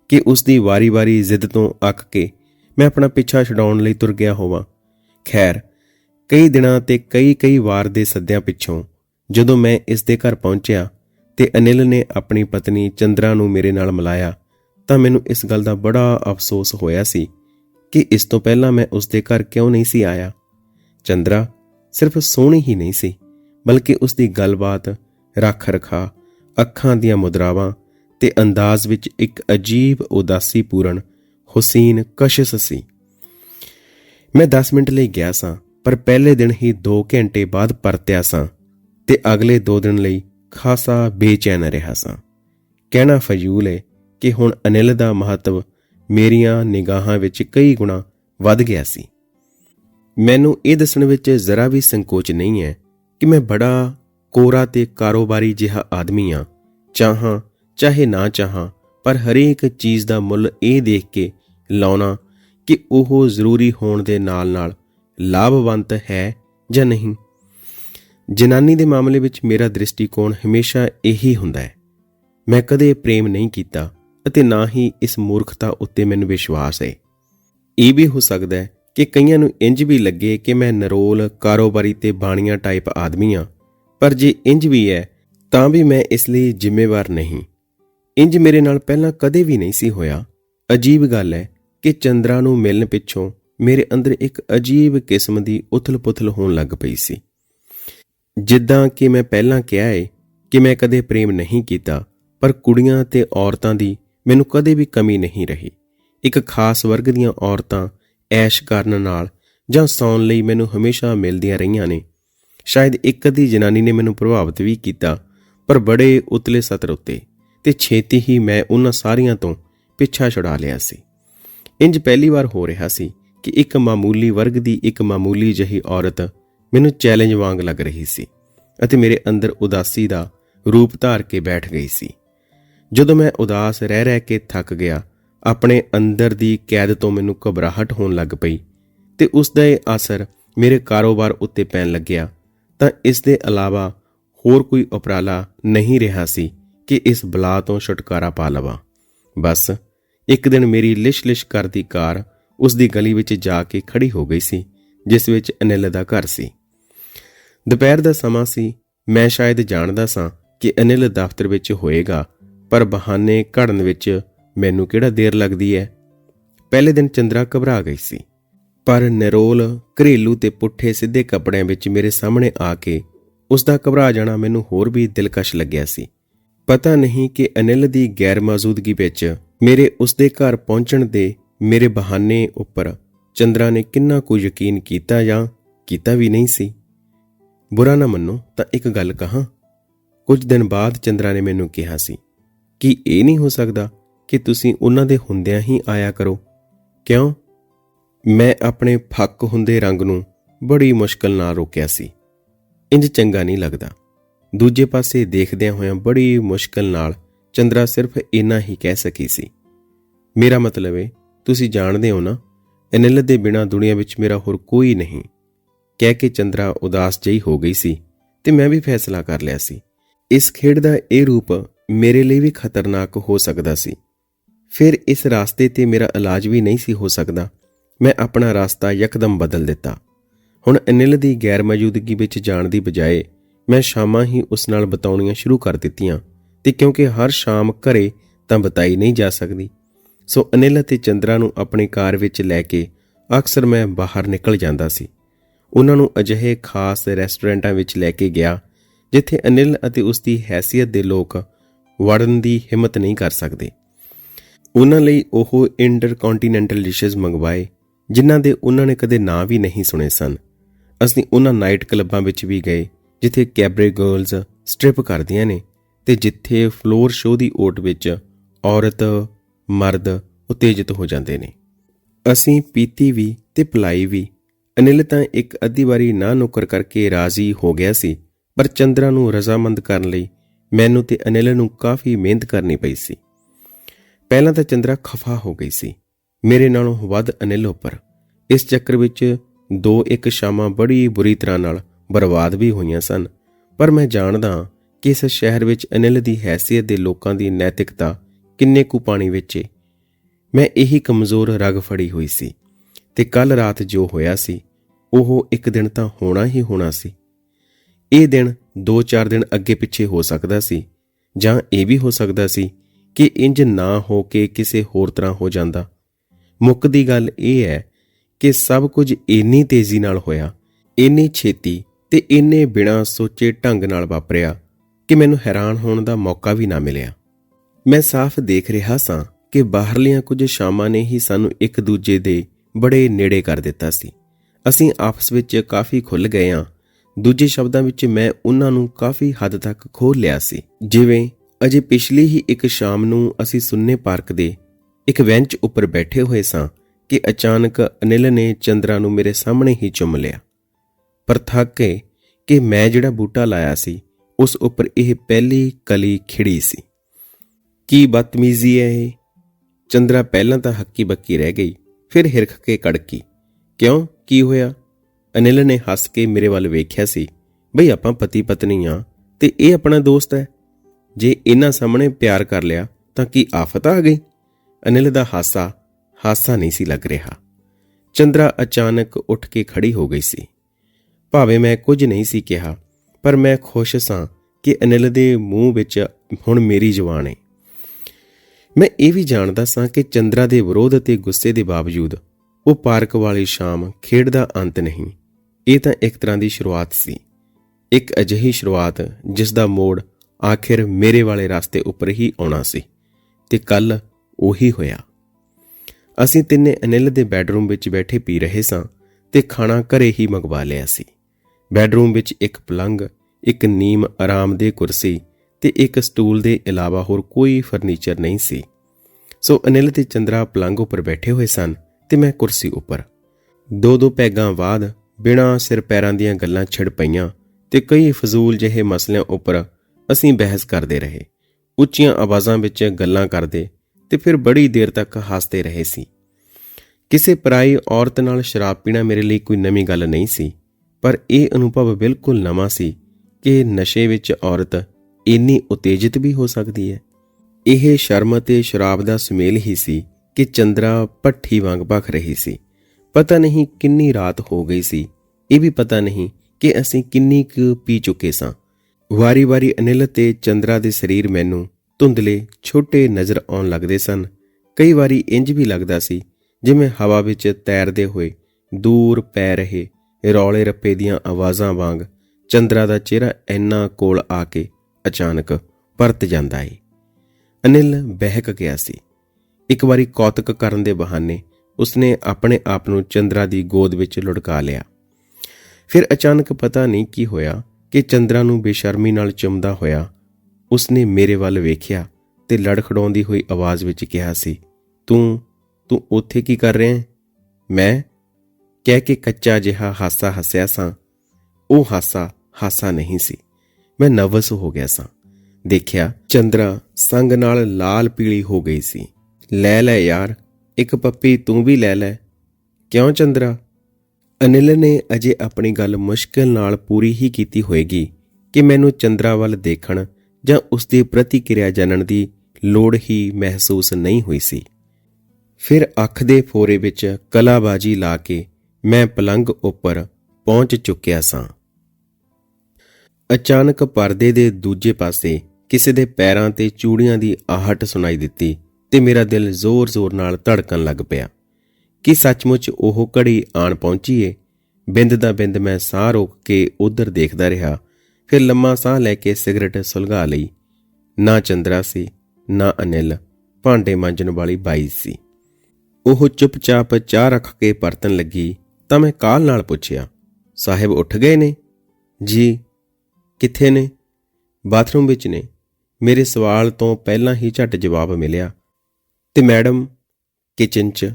ਕਿ ਉਸ ਦੀ ਵਾਰੀ-ਵਾਰੀ ਜ਼ਿੱਦ ਤੋਂ ਅੱਕ ਕੇ ਮੈਂ ਆਪਣਾ ਪਿੱਛਾ ਛਡਾਉਣ ਲਈ ਤੁਰ ਗਿਆ ਹੋਵਾਂ। ਖੈਰ, ਕਈ ਦਿਨਾਂ ਤੇ ਕਈ-ਕਈ ਵਾਰ ਦੇ ਸੱਦਿਆਂ ਪਿੱਛੋਂ ਜਦੋਂ ਮੈਂ ਇਸ ਦੇ ਘਰ ਪਹੁੰਚਿਆ ਤੇ ਅਨਿਲ ਨੇ ਆਪਣੀ ਪਤਨੀ ਚੰਦਰਾ ਨੂੰ ਮੇਰੇ ਨਾਲ ਮਿਲਾਇਆ, ਤਾਂ ਮੈਨੂੰ ਇਸ ਗੱਲ ਦਾ ਬੜਾ ਅਫਸੋਸ ਹੋਇਆ ਸੀ ਕਿ ਇਸ ਤੋਂ ਪਹਿਲਾਂ ਮੈਂ ਉਸ ਦੇ ਘਰ ਕਿਉਂ ਨਹੀਂ ਸੀ ਆਇਆ। ਚੰਦਰਾ ਸਿਰਫ ਸੋਹਣੀ ਹੀ ਨਹੀਂ ਸੀ, ਬਲਕਿ ਉਸ ਦੀ ਗੱਲਬਾਤ ਰੱਖ ਰਖਾ ਅੱਖਾਂ ਦੀਆਂ ਮੁਦਰਾਵਾਂ ਤੇ ਅੰਦਾਜ਼ ਵਿੱਚ ਇੱਕ ਅਜੀਬ ਉਦਾਸੀ ਪੂਰਨ ਹੁਸੀਨ ਕਸ਼ਿਸ਼ ਸੀ। ਮੈਂ 10 ਮਿੰਟ ਲਈ ਗਿਆ ਸਾਂ, ਪਰ ਪਹਿਲੇ ਦਿਨ ਹੀ 2 ਘੰਟੇ ਬਾਅਦ ਪਰਤਿਆ ਸਾਂ ਤੇ ਅਗਲੇ 2 ਦਿਨ ਲਈ ਖਾਸਾ ਬੇਚੈਨ ਰਿਹਾ ਸਾਂ। ਕਹਿਣਾ ਫਜ਼ੂਲ ਹੈ ਕਿ ਹੁਣ ਅਨਿਲ ਦਾ ਮਹੱਤਵ ਮੇਰੀਆਂ ਨਿਗਾਹਾਂ ਵਿੱਚ ਕਈ ਗੁਣਾ ਵੱਧ ਗਿਆ ਸੀ। ਮੈਨੂੰ ਇਹ ਦੱਸਣ ਵਿੱਚ ਜ਼ਰਾ ਵੀ ਸੰਕੋਚ ਨਹੀਂ ਹੈ ਕਿ ਮੈਂ ਬੜਾ ਕੋਰਾ ਤੇ ਕਾਰੋਬਾਰੀ ਜਿਹਾ ਆਦਮੀ ਆ ਚਾਹਾਂ ਚਾਹੇ ਨਾ ਚਾਹਾਂ, ਪਰ ਹਰੇਕ ਚੀਜ਼ ਦਾ ਮੁੱਲ ਇਹ ਦੇਖ ਕੇ ਲਾਉਣਾ ਕਿ ਉਹ ਜ਼ਰੂਰੀ ਹੋਣ ਦੇ ਨਾਲ-ਨਾਲ ਲਾਭਵੰਤ ਹੈ ਜਾਂ ਨਹੀਂ। ਜਨਾਨੀ ਦੇ ਮਾਮਲੇ ਵਿੱਚ ਮੇਰਾ ਦ੍ਰਿਸ਼ਟੀਕੋਣ ਹਮੇਸ਼ਾ ਇਹੀ ਹੁੰਦਾ ਹੈ। ਮੈਂ ਕਦੇ ਪ੍ਰੇਮ ਨਹੀਂ ਕੀਤਾ ਅਤੇ ਨਾ ਹੀ ਇਸ ਮੂਰਖਤਾ ਉੱਤੇ ਮੈਨੂੰ ਵਿਸ਼ਵਾਸ ਹੈ। ਇਹ ਵੀ ਹੋ ਸਕਦਾ ਹੈ ਕਿ ਕਈਆਂ ਨੂੰ ਇੰਜ ਵੀ ਲੱਗੇ ਕਿ ਮੈਂ ਨਰੋਲ, ਕਾਰੋਬਾਰੀ ਤੇ ਬਾਣੀਆਂ ਟਾਈਪ ਆਦਮੀ ਆ ਪਰ ਜੇ ਇੰਜ ਵੀ ਹੈ, ਤਾਂ ਵੀ ਮੈਂ ਇਸ ਲਈ ਜ਼ਿੰਮੇਵਾਰ ਨਹੀਂ। ਇੰਜ ਮੇਰੇ ਨਾਲ ਪਹਿਲਾਂ ਕਦੇ ਵੀ ਨਹੀਂ ਸੀ ਹੋਇਆ। ਅਜੀਬ ਗੱਲ ਹੈ ਕਿ ਚੰਦਰਾ ਨੂੰ ਮਿਲਣ ਪਿੱਛੋਂ ਮੇਰੇ ਅੰਦਰ ਇੱਕ ਅਜੀਬ ਕਿਸਮ ਦੀ ਉਥਲ-ਪੁਥਲ ਹੋਣ ਲੱਗ ਪਈ ਸੀ। ਜਿੱਦਾਂ ਕਿ ਮੈਂ ਪਹਿਲਾਂ ਕਿਹਾ ਏ ਕਿ ਮੈਂ ਕਦੇ ਪ੍ਰੇਮ ਨਹੀਂ ਕੀਤਾ, ਪਰ ਕੁੜੀਆਂ ਤੇ ਔਰਤਾਂ ਦੀ ਮੈਨੂੰ ਕਦੇ ਵੀ ਕਮੀ ਨਹੀਂ ਰਹੀ। ਇੱਕ ਖਾਸ ਵਰਗ ਦੀਆਂ ਔਰਤਾਂ ਐਸ਼ ਕਰਨ ਨਾਲ ਜਾਂ ਸੌਣ ਲਈ ਮੈਨੂੰ ਹਮੇਸ਼ਾ ਮਿਲਦੀਆਂ ਰਹੀਆਂ ਨੇ। ਸ਼ਾਇਦ ਇੱਕ ਅੱਧੀ ਜਨਾਨੀ ਨੇ ਮੈਨੂੰ ਪ੍ਰਭਾਵਿਤ ਵੀ ਕੀਤਾ, ਪਰ ਬੜੇ ਉਤਲੇ ਸਤਰ ਉੱਤੇ ਤੇ ਛੇਤੀ ਹੀ ਮੈਂ ਉਹਨਾਂ ਸਾਰੀਆਂ ਤੋਂ ਪਿੱਛਾ ਛੁਡਾ ਲਿਆ ਸੀ। ਇੰਜ ਪਹਿਲੀ ਵਾਰ ਹੋ ਰਿਹਾ ਸੀ ਕਿ ਇੱਕ ਮਾਮੂਲੀ ਵਰਗ ਦੀ ਇੱਕ ਮਾਮੂਲੀ ਜਹੀ ਔਰਤ ਮੈਨੂੰ ਚੈਲੰਜ ਵਾਂਗ ਲੱਗ ਰਹੀ ਸੀ ਅਤੇ ਮੇਰੇ ਅੰਦਰ ਉਦਾਸੀ ਦਾ ਰੂਪ ਧਾਰ ਕੇ ਬੈਠ ਗਈ ਸੀ। ਜਦੋਂ ਮੈਂ ਉਦਾਸ ਰਹਿ ਰਹਿ ਕੇ ਥੱਕ ਗਿਆ, ਆਪਣੇ ਅੰਦਰ ਦੀ ਕੈਦ ਤੋਂ ਮੈਨੂੰ ਘਬਰਾਹਟ ਹੋਣ ਲੱਗ ਪਈ ਤੇ ਉਸ ਦਾ ਇਹ ਅਸਰ ਮੇਰੇ ਕਾਰੋਬਾਰ ਉੱਤੇ ਪੈਣ ਲੱਗਿਆ, ਤਾਂ ਇਸ ਦੇ ਇਲਾਵਾ ਹੋਰ ਕੋਈ ਉਪਰਾਲਾ ਨਹੀਂ ਰਿਹਾ ਸੀ ਕਿ ਇਸ ਬਲਾ ਤੋਂ ਛੁਟਕਾਰਾ ਪਾ ਲਵਾਂ। ਬਸ ਇੱਕ ਦਿਨ ਮੇਰੀ ਲਿਸ਼-ਲਿਸ਼ ਕਰਦੀ ਕਾਰ ਉਸ ਦੀ ਗਲੀ ਵਿੱਚ ਜਾ ਕੇ ਖੜੀ ਹੋ ਗਈ ਸੀ, ਜਿਸ ਵਿੱਚ ਅਨਿਲ ਦਾ ਘਰ ਸੀ। ਦੁਪਹਿਰ ਦਾ ਸਮਾਂ ਸੀ। ਮੈਂ ਸ਼ਾਇਦ ਜਾਣਦਾ ਸਾਂ ਕਿ ਅਨਿਲ ਦਫ਼ਤਰ ਵਿੱਚ ਹੋਏਗਾ, ਪਰ ਬਹਾਨੇ ਘੜਨ ਵਿੱਚ ਮੈਨੂੰ ਕਿਹੜਾ ਦੇਰ ਲੱਗਦੀ ਹੈ ਪਹਿਲੇ ਦਿਨ ਚੰਦਰਾ ਘਬਰਾ ਗਈ ਸੀ, ਪਰ ਨਿਰੋਲ ਘਰੇਲੂ ਤੇ ਪੁੱਠੇ ਸਿੱਧੇ ਕੱਪੜਿਆਂ ਵਿੱਚ ਮੇਰੇ ਸਾਹਮਣੇ ਆ ਕੇ ਉਸ ਦਾ ਘਬਰਾ ਜਾਣਾ ਮੈਨੂੰ ਹੋਰ ਵੀ ਦਿਲਕਸ਼ ਲੱਗਿਆ ਸੀ। ਪਤਾ ਨਹੀਂ ਕਿ ਅਨਿਲ ਦੀ ਗੈਰ ਮੌਜੂਦਗੀ ਵਿੱਚ ਮੇਰੇ ਉਸ ਦੇ ਘਰ ਪਹੁੰਚਣ ਦੇ ਮੇਰੇ ਬਹਾਨੇ ਉੱਪਰ ਚੰਦਰਾ ਨੇ ਕਿੰਨਾ ਕੁ ਯਕੀਨ ਕੀਤਾ ਜਾਂ ਕੀਤਾ ਵੀ ਨਹੀਂ ਸੀ। ਬੁਰਾ ਨਾ ਮੰਨੋ, ਤਾਂ ਇੱਕ ਗੱਲ ਕਹਾਂ। ਕੁਝ ਦਿਨ ਬਾਅਦ ਚੰਦਰਾ ਨੇ ਮੈਨੂੰ ਕਿਹਾ ਸੀ ਕਿ ਇਹ ਨਹੀਂ ਹੋ ਸਕਦਾ ਕਿ ਤੁਸੀਂ ਉਹਨਾਂ ਦੇ ਹੁੰਦਿਆਂ ਹੀ ਆਇਆ ਕਰੋ। ਕਿਉਂ? ਮੈਂ ਆਪਣੇ ਫੱਕ ਹੁੰਦੇ ਰੰਗ ਨੂੰ ਬੜੀ ਮੁਸ਼ਕਲ ਨਾਲ ਰੋਕਿਆ ਸੀ। ਇੰਜ ਚੰਗਾ ਨਹੀਂ ਲੱਗਦਾ। ਦੂਜੇ ਪਾਸੇ ਦੇਖਦਿਆਂ ਹੋਇਆਂ ਬੜੀ ਮੁਸ਼ਕਲ ਨਾਲ ਚੰਦਰਾ ਸਿਰਫ ਇੰਨਾ ਹੀ ਕਹਿ ਸਕੀ ਸੀ। ਮੇਰਾ ਮਤਲਬ ਹੈ ਤੁਸੀਂ ਜਾਣਦੇ ਹੋ ਨਾ, ਅਨਿਲ ਦੇ ਬਿਨਾ ਦੁਨੀਆ ਵਿੱਚ ਮੇਰਾ ਹੋਰ ਕੋਈ ਨਹੀਂ। ਕਹਿ ਕੇ ਚੰਦਰਾ ਉਦਾਸ ਜਿਹੀ ਹੋ ਗਈ ਸੀ ਤੇ ਮੈਂ ਵੀ ਫੈਸਲਾ ਕਰ ਲਿਆ ਸੀ। ਇਸ ਖੇਡ ਦਾ ਇਹ ਰੂਪ ਮੇਰੇ ਲਈ ਵੀ ਖਤਰਨਾਕ ਹੋ ਸਕਦਾ ਸੀ। ਫਿਰ ਇਸ ਰਾਸਤੇ ਤੇ ਮੇਰਾ ਇਲਾਜ ਵੀ ਨਹੀਂ ਸੀ ਹੋ ਸਕਦਾ। ਮੈਂ ਆਪਣਾ ਰਾਸਤਾ ਯਕਦਮ ਬਦਲ ਦਿੱਤਾ। ਹੁਣ ਅਨਿਲ ਦੀ ਗੈਰ ਮੌਜੂਦਗੀ ਵਿੱਚ ਜਾਣ ਦੀ ਬਜਾਏ ਮੈਂ ਸ਼ਾਮਾਂ ਹੀ ਉਸ ਨਾਲ ਬਤਾਉਣੀਆਂ ਸ਼ੁਰੂ ਕਰ ਦਿੱਤੀਆਂ ਤੇ ਕਿਉਂਕਿ ਹਰ ਸ਼ਾਮ ਘਰੇ ਤਾਂ ਬਤਾਈ ਨਹੀਂ ਜਾ ਸਕਦੀ। ਸੋ ਅਨਿਲ ਅਤੇ ਚੰਦਰਾ ਨੂੰ ਆਪਣੀ ਕਾਰ ਵਿੱਚ ਲੈ ਕੇ ਅਕਸਰ ਮੈਂ ਬਾਹਰ ਨਿਕਲ ਜਾਂਦਾ ਸੀ। ਉਹਨਾਂ ਨੂੰ ਅਜਿਹੇ ਖਾਸ ਰੈਸਟੋਰੈਂਟਾਂ ਵਿੱਚ ਲੈ ਕੇ ਗਿਆ, ਜਿੱਥੇ ਅਨਿਲ ਅਤੇ ਉਸ ਦੀ ਹیثیت ਦੇ ਲੋਕ ਵੜਨ ਦੀ ਹਿੰਮਤ ਨਹੀਂ ਕਰ ਸਕਦੇ। ਉਹਨਾਂ ਲਈ ਉਹ ਇੰਟਰ ਕੰਟੀਨੈਂਟਲ ਡਿਸ਼ਸ ਮੰਗਵਾਏ, ਜਿਨ੍ਹਾਂ ਦੇ ਉਹਨਾਂ ਨੇ ਕਦੇ ਨਾਂ ਵੀ ਨਹੀਂ ਸੁਣੇ ਸਨ। ਅਸੀਂ ਉਹਨਾਂ ਨਾਈਟ ਕਲੱਬਾਂ ਵਿੱਚ ਵੀ ਗਏ, ਜਿੱਥੇ ਕੈਬਰੇ ਗਰਲਸ ਸਟ੍ਰਿਪ ਕਰਦੀਆਂ ਨੇ ਤੇ ਜਿੱਥੇ ਫਲੋਰ ਸ਼ੋਅ ਦੀ ਓਟ ਵਿੱਚ ਔਰਤ, ਮਰਦ ਉਤੇਜਿਤ ਹੋ ਜਾਂਦੇ ਨੇ। ਅਸੀਂ ਪੀਤੀ ਵੀ ਤੇ ਪਲਾਈ ਵੀ ਅਨਿਲ ਤਾਂ ਇੱਕ ਅੱਧੀ ਵਾਰੀ ਨਾ ਨੁਕਰ ਕਰਕੇ ਰਾਜ਼ੀ ਹੋ ਗਿਆ ਸੀ, ਪਰ ਚੰਦਰਾ ਨੂੰ ਰਜ਼ਾਮੰਦ ਕਰਨ ਲਈ ਮੈਨੂੰ ਤੇ ਅਨਿਲ ਨੂੰ ਕਾਫੀ ਮਿਹਨਤ ਕਰਨੀ ਪਈ ਸੀ। ਪਹਿਲਾਂ ਤਾਂ ਚੰਦਰਾ ਖਫਾ ਹੋ ਗਈ ਸੀ। ਮੇਰੇ ਨਾਲੋਂ ਵੱਧ ਅਨਿਲ ਉੱਪਰ। ਇਸ ਚੱਕਰ ਵਿੱਚ ਦੋ ਇੱਕ ਸ਼ਾਮਾਂ ਬੜੀ ਬੁਰੀ ਤਰ੍ਹਾਂ ਨਾਲ ਬਰਬਾਦ ਵੀ ਹੋਈਆਂ ਸਨ। ਪਰ ਮੈਂ ਜਾਣਦਾ ਕਿ ਇਸ ਸ਼ਹਿਰ ਵਿੱਚ ਅਨਿਲ ਦੀ ਹیثیت ਦੇ ਲੋਕਾਂ ਦੀ ਨੈਤਿਕਤਾ ਕਿੰਨੇ ਕੁ ਪਾਣੀ ਵਿੱਚ ਏ। ਮੈਂ ਇਹੀ ਕਮਜ਼ੋਰ ਰਗ ਫੜੀ ਹੋਈ ਸੀ। ਤੇ ਕੱਲ ਰਾਤ ਜੋ ਹੋਇਆ ਸੀ, ਉਹ ਇੱਕ ਦਿਨ ਤਾਂ ਹੋਣਾ ਹੀ ਹੋਣਾ ਸੀ। ਇਹ ਦਿਨ 2-4 ਦਿਨ ਅੱਗੇ ਪਿੱਛੇ ਹੋ ਸਕਦਾ ਸੀ, ਜਾਂ ਇਹ ਵੀ ਹੋ ਸਕਦਾ ਸੀ ਕਿ ਇੰਜ ਨਾ ਹੋ ਕੇ ਕਿਸੇ ਹੋਰ ਤਰ੍ਹਾਂ ਹੋ ਜਾਂਦਾ। ਮੁੱਕ ਦੀ ਗੱਲ ਇਹ ਹੈ ਕਿ ਸਭ ਕੁਝ ਇੰਨੀ ਤੇਜ਼ੀ ਨਾਲ ਹੋਇਆ, ਇੰਨੀ ਛੇਤੀ ਤੇ ਇੰਨੇ ਬਿਨਾਂ ਸੋਚੇ ਢੰਗ ਨਾਲ ਵਾਪਰਿਆ ਕਿ ਮੈਨੂੰ ਹੈਰਾਨ ਹੋਣ ਦਾ ਮੌਕਾ ਵੀ ਨਾ ਮਿਲਿਆ। ਮੈਂ ਸਾਫ਼ ਦੇਖ ਰਿਹਾ ਸਾਂ ਕਿ ਬਾਹਰਲੀਆਂ ਕੁਝ ਸ਼ਾਮਾਂ ਨੇ ਹੀ ਸਾਨੂੰ ਇੱਕ ਦੂਜੇ ਦੇ ਬੜੇ ਨੇੜੇ ਕਰ ਦਿੱਤਾ ਸੀ। ਅਸੀਂ ਆਪਸ ਵਿੱਚ ਕਾਫੀ ਖੁੱਲ ਗਏ ਹਾਂ। ਦੂਜੇ ਸ਼ਬਦਾਂ ਵਿੱਚ ਮੈਂ ਉਹਨਾਂ ਨੂੰ ਕਾਫੀ ਹੱਦ ਤੱਕ ਖੋਲ ਲਿਆ ਸੀ। ਜਿਵੇਂ, ਅਜੇ ਪਿਛਲੀ ਹੀ ਇੱਕ ਸ਼ਾਮ ਨੂੰ ਅਸੀਂ ਸੁੰਨੇ ਪਾਰਕ ਦੇ ਇੱਕ ਬੈਂਚ ਉੱਪਰ ਬੈਠੇ ਹੋਏ ਸਾਂ ਕਿ ਅਚਾਨਕ ਅਨਿਲ ਨੇ ਚੰਦਰਾ ਨੂੰ ਮੇਰੇ ਸਾਹਮਣੇ ਹੀ ਚੁੰਮ ਲਿਆ। ਪਰ ਥੱਕ ਕੇ ਕਿ ਮੈਂ ਜਿਹੜਾ ਬੂਟਾ ਲਾਇਆ ਸੀ, ਉਸ ਉੱਪਰ ਇਹ ਪਹਿਲੀ ਕਲੀ ਖਿੜੀ ਸੀ। ਕੀ ਬਦਤਮੀਜ਼ੀ ਹੈ ਇਹ? ਚੰਦਰਾ ਪਹਿਲਾਂ ਤਾਂ ਹੱਕੀ ਬੱਕੀ ਰਹਿ ਗਈ। ਫਿਰ ਹਿਰਖ ਕੇ ਕੜਕੀ, ਕਿਉਂ? ਕੀ ਹੋਇਆ? ਅਨਿਲ ਨੇ ਹੱਸ ਕੇ ਮੇਰੇ ਵੱਲ ਵੇਖਿਆ ਸੀ, ਬਈ ਆਪਾਂ ਪਤੀ ਪਤਨੀ ਆ ਤੇ ਇਹ ਆਪਣਾ ਦੋਸਤ ਹੈ। ਜੇ ਇਹਨਾਂ ਸਾਹਮਣੇ ਪਿਆਰ ਕਰ ਲਿਆ ਤਾਂ ਕੀ ਆਫਤ ਆ ਗਈ? ਅਨਿਲ ਦਾ ਹਾਸਾ ਹਾਸਾ ਨਹੀਂ ਸੀ ਲੱਗ ਰਿਹਾ। ਚੰਦਰਾ ਅਚਾਨਕ ਉੱਠ ਕੇ ਖੜੀ ਹੋ ਗਈ ਸੀ। ਭਾਵੇਂ ਮੈਂ ਕੁਝ ਨਹੀਂ ਸੀ ਕਿਹਾ, ਪਰ ਮੈਂ ਖੁਸ਼ ਸਾਂ ਕਿ ਅਨਿਲ ਦੇ ਮੂੰਹ ਵਿੱਚ ਹੁਣ ਮੇਰੀ ਜਵਾਨ ਹੈ ਮੈਂ ਇਹ ਵੀ ਜਾਣਦਾ ਸਾਂ ਕਿ ਚੰਦਰਾ ਦੇ ਵਿਰੋਧ ਅਤੇ ਗੁੱਸੇ ਦੇ ਬਾਵਜੂਦ ਉਹ ਪਾਰਕ ਵਾਲੀ ਸ਼ਾਮ ਖੇਡ ਦਾ ਅੰਤ ਨਹੀਂ। ਇਹ ਤਾਂ ਇੱਕ ਤਰ੍ਹਾਂ ਦੀ ਸ਼ੁਰੂਆਤ ਸੀ। ਇੱਕ ਅਜਿਹੀ ਸ਼ੁਰੂਆਤ ਜਿਸ ਦਾ ਮੋੜ ਆਖਿਰ ਮੇਰੇ ਵਾਲੇ ਰਸਤੇ ਉੱਪਰ ਹੀ ਆਉਣਾ ਸੀ ਤੇ ਕੱਲ ਉਹੀ ਹੋਇਆ। ਅਸੀਂ ਤਿੰਨੇ ਅਨਿਲ ਦੇ ਬੈੱਡਰੂਮ ਵਿੱਚ ਬੈਠੇ ਪੀ ਰਹੇ ਸਾਂ ਤੇ ਖਾਣਾ ਘਰੇ ਹੀ ਮੰਗਵਾ ਲਿਆ ਸੀ। ਬੈੱਡਰੂਮ ਵਿੱਚ ਇੱਕ ਪਲੰਗ ਇੱਕ ਨੀਮ ਆਰਾਮਦੇਹ ਕੁਰਸੀ ਤੇ ਇੱਕ ਸਟੂਲ ਦੇ ਇਲਾਵਾ ਹੋਰ ਕੋਈ ਫਰਨੀਚਰ ਨਹੀਂ ਸੀ। ਸੋ ਅਨਿਲ ਤੇ ਚੰਦਰਾ ਪਲੰਗ ਉੱਪਰ ਬੈਠੇ ਹੋਏ ਸਨ ਤੇ ਮੈਂ ਕੁਰਸੀ ਉੱਪਰ। ਦੋ ਦੋ ਪੈਗਾਂ ਬਾਅਦ ਬਿਨਾਂ ਸਿਰ ਪੈਰਾਂ ਦੀਆਂ ਗੱਲਾਂ ਛਿੜ ਪਈਆਂ ਤੇ ਕਈ ਫਜ਼ੂਲ ਜਿਹੇ ਮਸਲਿਆਂ ਉੱਪਰ ਅਸੀਂ ਬਹਿਸ ਕਰਦੇ ਰਹੇ। ਉੱਚੀਆਂ ਆਵਾਜ਼ਾਂ ਵਿੱਚ ਗੱਲਾਂ ਕਰਦੇ ਤੇ ਫਿਰ ਬੜੀ ਦੇਰ ਤੱਕ ਹੱਸਦੇ ਰਹੇ ਸੀ। ਕਿਸੇ ਪਰਾਈ ਔਰਤ ਨਾਲ ਸ਼ਰਾਬ ਪੀਣਾ ਮੇਰੇ ਲਈ ਕੋਈ ਨਵੀਂ ਗੱਲ ਨਹੀਂ ਸੀ, ਪਰ ਇਹ ਅਨੁਭਵ ਬਿਲਕੁਲ ਨਵਾਂ ਸੀ ਕਿ ਨਸ਼ੇ ਵਿੱਚ ਔਰਤ ਇੰਨੀ ਉਤੇਜਿਤ ਵੀ ਹੋ ਸਕਦੀ ਹੈ। ਇਹ ਸ਼ਰਮ ਅਤੇ ਸ਼ਰਾਬ ਦਾ ਸੁਮੇਲ ਹੀ ਸੀ ਕਿ ਚੰਦਰਾ ਭੱਠੀ ਵਾਂਗ ਭਖ ਰਹੀ ਸੀ। ਪਤਾ ਨਹੀਂ ਕਿੰਨੀ ਰਾਤ ਹੋ ਗਈ ਸੀ। ਇਹ ਵੀ ਪਤਾ ਨਹੀਂ ਕਿ ਅਸੀਂ ਕਿੰਨੀ ਕੁ ਪੀ ਚੁੱਕੇ ਸਾਂ। ਵਾਰੀ-ਵਾਰੀ ਅਨਿਲ ਤੇ ਚੰਦਰਾ ਦੇ ਸਰੀਰ ਮੈਨੂੰ ਧੁੰਦਲੇ ਛੋਟੇ ਨਜ਼ਰ ਆਉਣ ਲੱਗਦੇ ਸਨ। ਕਈ ਵਾਰੀ ਇੰਜ ਵੀ ਲੱਗਦਾ ਸੀ, ਜਿਵੇਂ ਹਵਾ ਵਿੱਚ ਤੈਰਦੇ ਹੋਏ ਦੂਰ ਪੈ ਰਹੇ ਰੌਲੇ ਰੱਪੇ ਦੀਆਂ ਆਵਾਜ਼ਾਂ ਵਾਂਗ ਚੰਦਰਾ ਦਾ ਚਿਹਰਾ ਇੰਨਾ ਕੋਲ ਆ ਕੇ ਅਚਾਨਕ ਪਰਤ ਜਾਂਦਾ ਏ। ਅਨਿਲ ਬਹਿਕ ਗਿਆ ਸੀ। ਇੱਕ ਵਾਰੀ ਕੌਤਕ ਕਰਨ ਦੇ ਬਹਾਨੇ ਉਸਨੇ ਆਪਣੇ ਆਪ ਨੂੰ ਚੰਦਰਾ ਦੀ ਗੋਦ ਵਿੱਚ ਲੁੜਕਾ ਲਿਆ। ਫਿਰ ਅਚਾਨਕ ਪਤਾ ਨਹੀਂ ਕੀ ਹੋਇਆ ਕਿ ਚੰਦਰਾ ਨੂੰ ਬੇਸ਼ਰਮੀ ਨਾਲ ਚੁੰਮਦਾ ਹੋਇਆ ਉਸਨੇ ਮੇਰੇ ਵੱਲ ਵੇਖਿਆ ਤੇ ਲੜਖੜਾਉਂਦੀ ਹੋਈ ਆਵਾਜ਼ ਵਿੱਚ ਕਿਹਾ ਸੀ, ਤੂੰ ਤੂੰ ਉੱਥੇ ਕੀ ਕਰ ਰਿਹਾ ਮੈਂ ਕਹਿ ਕੇ ਕੱਚਾ ਜਿਹਾ ਹਾਸਾ ਹੱਸਿਆ ਸਾਂ। ਉਹ ਹਾਸਾ ਹਾਸਾ ਨਹੀਂ ਸੀ। ਮੈਂ ਨਰਵਸ ਹੋ ਗਿਆ ਸਾਂ। ਦੇਖਿਆ ਚੰਦਰਾ ਸੰਗ ਨਾਲ ਲਾਲ ਪੀਲੀ ਹੋ ਗਈ ਸੀ। ਲੈ ਲੈ ਯਾਰ, ਇੱਕ ਪੱਪੀ ਤੂੰ ਵੀ ਲੈ ਲੈ। ਕਿਉਂ ਚੰਦਰਾ? ਅਨਿਲ ਨੇ ਅਜੇ ਆਪਣੀ ਗੱਲ ਮੁਸ਼ਕਲ ਨਾਲ ਪੂਰੀ ਹੀ ਕੀਤੀ ਹੋਏਗੀ ਕਿ ਮੈਨੂੰ ਚੰਦਰਾ ਵੱਲ ਦੇਖਣ ਜਾਂ ਉਸ ਦੀ ਪ੍ਰਤੀਕਿਰਿਆ ਜਾਣਨ ਦੀ ਲੋੜ ਹੀ ਮਹਿਸੂਸ ਨਹੀਂ ਹੋਈ ਸੀ। ਫਿਰ ਅੱਖ ਦੇ ਫੋਰੇ ਵਿੱਚ ਕਲਾਬਾਜੀ ਲਾ ਕੇ ਮੈਂ ਪਲੰਗ ਉੱਪਰ ਪਹੁੰਚ ਚੁੱਕਿਆ ਸਾਂ। ਅਚਾਨਕ ਪਰਦੇ ਦੇ ਦੂਜੇ ਪਾਸੇ ਕਿਸੇ ਦੇ ਪੈਰਾਂ ਤੇ ਚੂੜੀਆਂ ਦੀ ਆਹਟ ਸੁਣਾਈ ਦਿੱਤੀ ਤੇ ਮੇਰਾ ਦਿਲ ਜ਼ੋਰ-ਜ਼ੋਰ ਨਾਲ ਧੜਕਣ ਲੱਗ ਪਿਆ। ਕਿ ਸੱਚਮੁੱਚ ਉਹ ਘੜੀ ਆਣ ਪਹੁੰਚੀ ਏ? ਬਿੰਦ ਦਾ ਬਿੰਦ ਮੈਂ ਸਾਹ ਰੋਕ ਕੇ ਉਧਰ ਦੇਖਦਾ ਰਿਹਾ। ਫਿਰ ਲੰਮਾ ਸਾਹ ਲੈ ਕੇ ਸਿਗਰਟ ਸੁਲਗਾ ਲਈ। ਨਾ ਚੰਦਰਾ ਸੀ, ਨਾ ਅਨਿਲ, ਭਾਂਡੇ ਮਾਂਜਣ ਵਾਲੀ ਬਾਈ ਸੀ। ਉਹ ਚੁੱਪਚਾਪ ਚਾਹ ਰੱਖ ਕੇ ਪਰਤਨ ਲੱਗੀ ਤਾਂ ਮੈਂ ਕਾਲ ਨਾਲ ਪੁੱਛਿਆ, ਸਾਹਿਬ ਉੱਠ ਗਏ ਨੇ? ਜੀ ਕਿੱਥੇ ਨੇ? ਬਾਥਰੂਮ ਵਿੱਚ ਨੇ। ਮੇਰੇ ਸਵਾਲ ਤੋਂ ਪਹਿਲਾਂ ਹੀ ਝਟ ਜਵਾਬ ਮਿਲਿਆ। ਤੇ ਮੈਡਮ, ਕਿਚਨ 'ਚ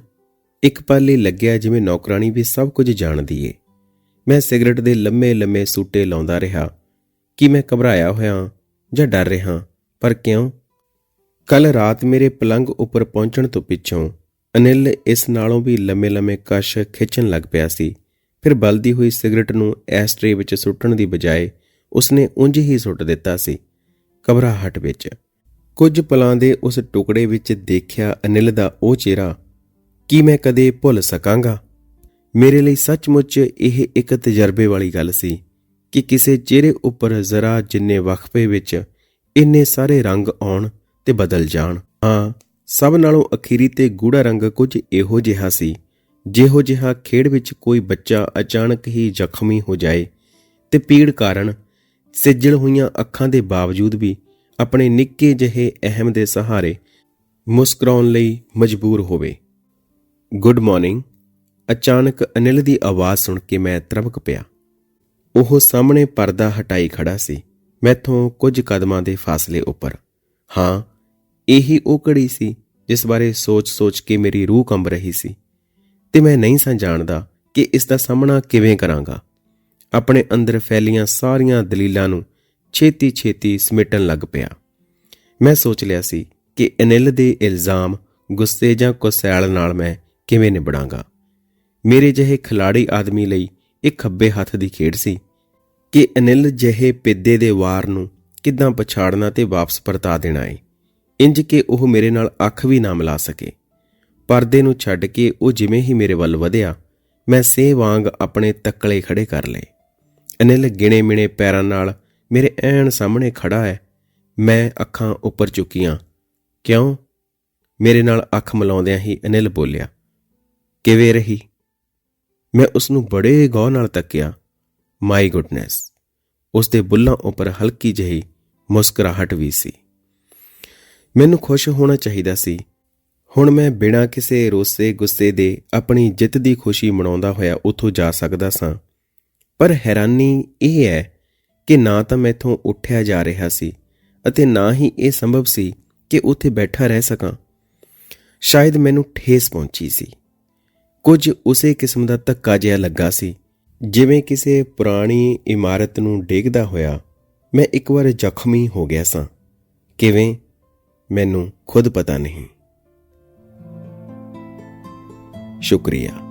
ਇੱਕ ਪਲ ਲੱਗਿਆ ਜਿਵੇਂ ਨੌਕਰਾਨੀ ਵੀ ਸਭ ਕੁਝ ਜਾਣਦੀ ਏ। ਮੈਂ ਸਿਗਰਟ ਦੇ ਲੰਮੇ ਲੰਮੇ ਸੂਟੇ ਲਾਉਂਦਾ ਰਿਹਾ। ਕਿ ਮੈਂ ਘਬਰਾਇਆ ਹੋਇਆ ਜਾਂ ਡਰ ਰਿਹਾ? ਪਰ ਕਿਉਂ? ਕੱਲ ਰਾਤ ਮੇਰੇ ਪਲੰਗ ਉੱਪਰ ਪਹੁੰਚਣ ਤੋਂ ਪਿੱਛੋਂ ਅਨਿਲ ਇਸ ਨਾਲੋਂ ਵੀ ਲੰਮੇ ਲੰਮੇ ਕਸ਼ ਖਿੱਚਣ ਲੱਗ ਪਿਆ ਸੀ। ਫਿਰ ਬਲਦੀ ਹੋਈ ਸਿਗਰਟ ਨੂੰ ਐਸਟਰੇ ਵਿੱਚ ਸੁੱਟਣ ਦੀ ਬਜਾਏ ਉਸਨੇ ਉਂਝ ਹੀ ਸੁੱਟ ਦਿੱਤਾ ਸੀ। ਘਬਰਾਹਟ ਵਿੱਚ ਕੁਝ ਪਲਾਂ ਦੇ ਉਸ ਟੁਕੜੇ ਵਿੱਚ ਦੇਖਿਆ ਅਨਿਲ ਦਾ ਉਹ ਚਿਹਰਾ, ਕੀ ਮੈਂ ਕਦੇ ਭੁੱਲ ਸਕਾਂਗਾ? ਮੇਰੇ ਲਈ ਸੱਚਮੁੱਚ ਇਹ ਇੱਕ ਤਜਰਬੇ ਵਾਲੀ ਗੱਲ ਸੀ ਕਿ ਕਿਸੇ ਚਿਹਰੇ ਉੱਪਰ ਜ਼ਰਾ ਜਿੰਨੇ ਵਕਫੇ ਵਿੱਚ ਇੰਨੇ ਸਾਰੇ ਰੰਗ ਆਉਣ ਤੇ ਬਦਲ ਜਾਣ। ਹਾਂ, ਸਭ ਨਾਲੋਂ ਅਖੀਰੀ ਤੇ ਗੂੜਾ ਰੰਗ ਕੁਝ ਇਹੋ ਜਿਹਾ ਸੀ, ਜਿਹੋ ਜਿਹਾ ਖੇਡ ਵਿੱਚ ਕੋਈ ਬੱਚਾ ਅਚਾਨਕ ਹੀ ਜ਼ਖਮੀ ਹੋ ਜਾਏ ਤੇ ਪੀੜ ਕਾਰਨ ਸਿੱਜਲ ਹੋਈਆਂ ਅੱਖਾਂ ਦੇ ਬਾਵਜੂਦ ਵੀ ਆਪਣੇ ਨਿੱਕੇ ਜਿਹੇ ਅਹਿਮ ਦੇ ਸਹਾਰੇ ਮੁਸਕਰਾਉਣ ਲਈ ਮਜਬੂਰ ਹੋਵੇ। Good morning. ਅਚਾਨਕ ਅਨਿਲ ਦੀ ਆਵਾਜ਼ ਸੁਣ ਕੇ ਮੈਂ ਤਰਬਕ ਪਿਆ। ਉਹ ਸਾਹਮਣੇ ਪਰਦਾ ਹਟਾਈ ਖੜਾ ਸੀ। ਮੈਥੋਂ ਕੁਝ ਕਦਮਾਂ ਦੇ ਫਾਸਲੇ ਉੱਪਰ। ਹਾਂ, ਇਹੀ ਉਹ ਘੜੀ ਸੀ ਜਿਸ ਬਾਰੇ ਸੋਚ-ਸੋਚ ਕੇ ਮੇਰੀ ਰੂਹ ਕੰਬ ਰਹੀ ਸੀ। ਤੇ ਮੈਂ ਨਹੀਂ ਸਾਂ ਜਾਣਦਾ ਕਿ ਇਸ ਦਾ ਸਾਹਮਣਾ ਕਿਵੇਂ ਕਰਾਂਗਾ। ਆਪਣੇ ਅੰਦਰ ਫੈਲੀਆਂ ਸਾਰੀਆਂ ਦਲੀਲਾਂ ਨੂੰ ਛੇਤੀ-ਛੇਤੀ ਸਮੇਟਣ ਲੱਗ ਪਿਆ। ਮੈਂ ਸੋਚ ਲਿਆ ਸੀ ਕਿ ਅਨਿਲ ਦੇ ਇਲਜ਼ਾਮ ਗੁੱਸੇ ਜਾਂ ਕੁਸੈਲ ਨਾਲ ਮੈਂ ਕਿਵੇਂ ਨਿਬੜਾਂਗਾ। ਮੇਰੇ ਜਿਹੇ ਖਿਲਾੜੀ ਆਦਮੀ ਲਈ ਇਹ ਖੱਬੇ ਹੱਥ ਦੀ ਖੇਡ ਸੀ ਕਿ ਅਨਿਲ ਜਿਹੇ ਪਿੱਦੇ ਦੇ ਵਾਰ ਨੂੰ ਕਿੱਦਾਂ ਪਛਾੜਨਾ ਤੇ ਵਾਪਸ ਪਰਤਾ ਦੇਣਾ ਏ। ਇੰਜ ਕਿ ਉਹ ਮੇਰੇ ਨਾਲ ਅੱਖ ਵੀ ਨਾ ਮਿਲਾ ਸਕੇ। ਪਰਦੇ ਨੂੰ ਛੱਡ ਕੇ ਉਹ ਜਿਵੇਂ ਹੀ ਮੇਰੇ ਵੱਲ ਵਧਿਆ, ਮੈਂ ਸੇਹ ਵਾਂਗ ਆਪਣੇ ਤੱਕਲੇ ਖੜੇ ਕਰ ਲਏ। ਅਨਿਲ ਗਿਣੇ ਮਿਣੇ ਪੈਰਾਂ ਨਾਲ ਮੇਰੇ ਐਨ ਸਾਹਮਣੇ ਖੜਾ ਹੈ। ਮੈਂ ਅੱਖਾਂ ਉੱਪਰ ਚੁੱਕੀਆਂ ਕਿਉਂ? ਮੇਰੇ ਨਾਲ ਅੱਖ ਮਿਲਾਉਂਦਿਆਂ ਹੀ ਅਨਿਲ ਬੋਲਿਆ, ਕਿਵੇਂ ਰਹੀ? ਮੈਂ ਉਸ ਨੂੰ ਬੜੇ ਗੌਰ ਨਾਲ ਤੱਕਿਆ ਮਾਈ ਗੁੱਡਨੈਸ ਉਸ ਦੇ ਬੁੱਲਾਂ ਉੱਪਰ ਹਲਕੀ ਜਿਹੀ ਮੁਸਕਰਾਹਟ ਵੀ ਸੀ। ਮੈਨੂੰ ਖੁਸ਼ ਹੋਣਾ ਚਾਹੀਦਾ ਸੀ। ਹੁਣ ਮੈਂ ਬਿਨਾਂ ਕਿਸੇ ਰੋਸੇ ਗੁੱਸੇ ਦੇ ਆਪਣੀ ਜਿੱਤ ਦੀ ਖੁਸ਼ੀ ਮਨਾਉਂਦਾ ਹੋਇਆ ਉੱਥੋਂ ਜਾ ਸਕਦਾ ਸਾਂ। ਪਰ ਹੈਰਾਨੀ ਇਹ ਹੈ ਕਿ ਨਾ ਤਾਂ ਮੈਥੋਂ ਉੱਠਿਆ ਜਾ ਰਿਹਾ ਸੀ ਅਤੇ ਨਾ ਹੀ ਇਹ ਸੰਭਵ ਸੀ ਕਿ ਉੱਥੇ ਬੈਠਾ ਰਹਿ ਸਕਾਂ। ਸ਼ਾਇਦ ਮੈਨੂੰ ਠੇਸ ਪਹੁੰਚੀ ਸੀ। ਕੁਝ ਉਸੇ ਕਿਸਮ ਦਾ ਧੱਕਾ ਜਿਹਾ ਲੱਗਾ ਸੀ, ਜਿਵੇਂ ਕਿਸੇ ਪੁਰਾਣੀ ਇਮਾਰਤ ਨੂੰ ਡੇਗਦਾ ਹੋਇਆ ਮੈਂ ਇੱਕ ਵਾਰ ਜ਼ਖਮੀ ਹੋ ਗਿਆ ਸਾਂ। ਕਿਵੇਂ? ਮੈਨੂੰ ਖੁਦ ਪਤਾ ਨਹੀਂ। ਸ਼ੁਕਰੀਆ।